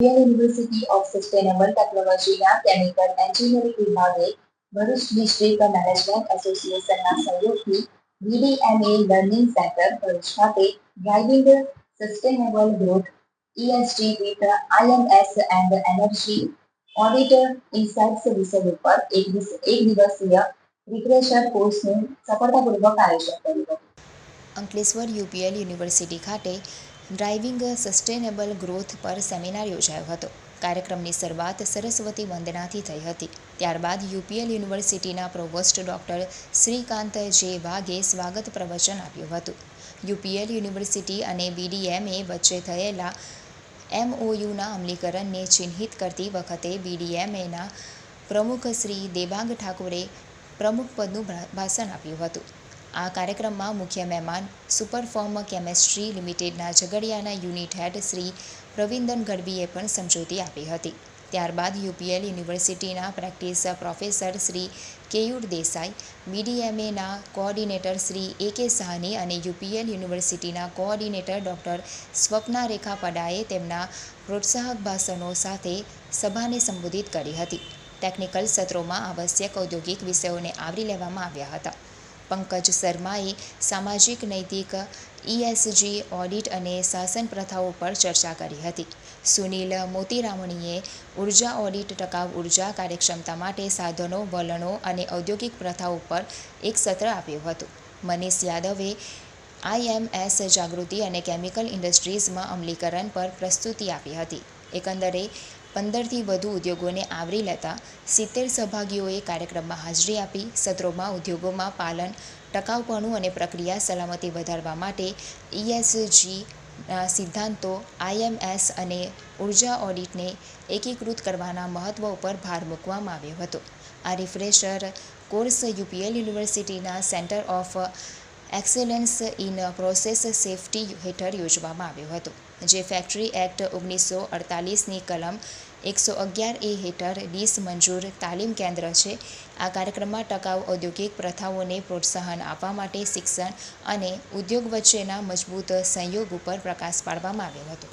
University of sustainable ટેકનોલોજીના chemical engineering વિભાગે Bharuch district management એસોસિએશનના સહયોગથી વીડીએમએ લર્નિંગ સેન્ટર ભરૂચ ખાતે driving sustainable growth ESG with IMS and energy auditor insights વિષય ઉપર એક દિવસીય રિક્રેશન કોર્સનું સફળતાપૂર્વક આયોજન કર્યું હતું. અંકલેશ્વર યુપીએલ યુનિવર્સિટી ખાતે ડ્રાઇવિંગ સસ્ટેનેબલ ગ્રોથ પર સેમિનાર યોજાયો હતો. કાર્યક્રમની શરૂઆત સરસ્વતી વંદનાથી થઈ હતી. ત્યારબાદ યુપીએલ યુનિવર્સિટીના પ્રોવોસ્ટ ડૉક્ટર શ્રીકાંત જે વાઘે સ્વાગત પ્રવચન આપ્યું હતું. યુપીએલ યુનિવર્સિટી અને બીડીએમએ વચ્ચે થયેલા એમઓયુના અમલીકરણને ચિહ્નિત કરતી વખતે બીડીએમએના પ્રમુખ શ્રી દેબાંગ ઠાકોરે પ્રમુખ પદનું ભાષણ આપ્યું હતું. આ કાર્યક્રમમાં મુખ્ય મહેમાન સુપરફોર્મ કેમેસ્ટ્રી લિમિટેડના ઝઘડિયાના યુનિટ હેડ શ્રી રવિન્દન ગઢવીએ પણ સમજૂતી આપી હતી. ત્યારબાદ યુપીએલ યુનિવર્સિટીના practice professor Shri Keyur Desai બીડીએમએના coordinator Shri A K Sahni અને યુપીએલ યુનિવર્સિટીના કોઓર્ડિનેટર ડૉક્ટર સ્વપ્ના રેખા પડાએ તેમના પ્રોત્સાહક ભાષણો સાથે સભાને સંબોધિત કરી હતી. ટેકનિકલ સત્રોમાં આવશ્યક ઔદ્યોગિક વિષયોને આવરી લેવામાં આવ્યા હતા. પંકજ શર્માએ સામાજિક, નૈતિક ઈએસજી ઓડિટ અને શાસન પ્રથાઓ પર ચર્ચા કરી હતી. સુનિલ મોતીરામણીએ ઊર્જા ઓડિટ ટકાઉ ઊર્જા કાર્યક્ષમતા માટે સાધનો, વલણો અને ઔદ્યોગિક પ્રથાઓ પર એક સત્ર આપ્યું હતું. મનીષ યાદવે આઈએમએસ જાગૃતિ અને કેમિકલ ઇન્ડસ્ટ્રીઝમાં અમલીકરણ પર પ્રસ્તુતિ આપી હતી. એકંદરે પંદરથી વધુ ઉદ્યોગોને આવરી લેતા સિત્તેર સહભાગીઓએ કાર્યક્રમમાં હાજરી આપી સત્રોમાં ઉદ્યોગોમાં પાલન, ટકાઉપણું અને પ્રક્રિયા સલામતી વધારવા માટે ઈએસજી ના સિદ્ધાંતો આઈએમએસ અને ઊર્જા ઓડિટને એકીકૃત કરવાના મહત્વ ઉપર ભાર મૂકવામાં આવ્યો હતો. આ રિફ્રેશર કોર્સ યુપીએલ યુનિવર્સિટીના centre of excellence in process safety હેઠળ યોજવામાં આવ્યો હતો, જે ફેક્ટરી એક્ટ ઓગણીસો અડતાલીસની કલમ એકસો અગિયાર એ હેઠળ ડીસ મંજૂર તાલીમ કેન્દ્ર છે. આ કાર્યક્રમમાં ટકાઉ ઔદ્યોગિક પ્રથાઓને પ્રોત્સાહન આપવા માટે શિક્ષણ અને ઉદ્યોગ વચ્ચેના મજબૂત સંયોગ ઉપર પ્રકાશ પાડવામાં આવ્યો હતો.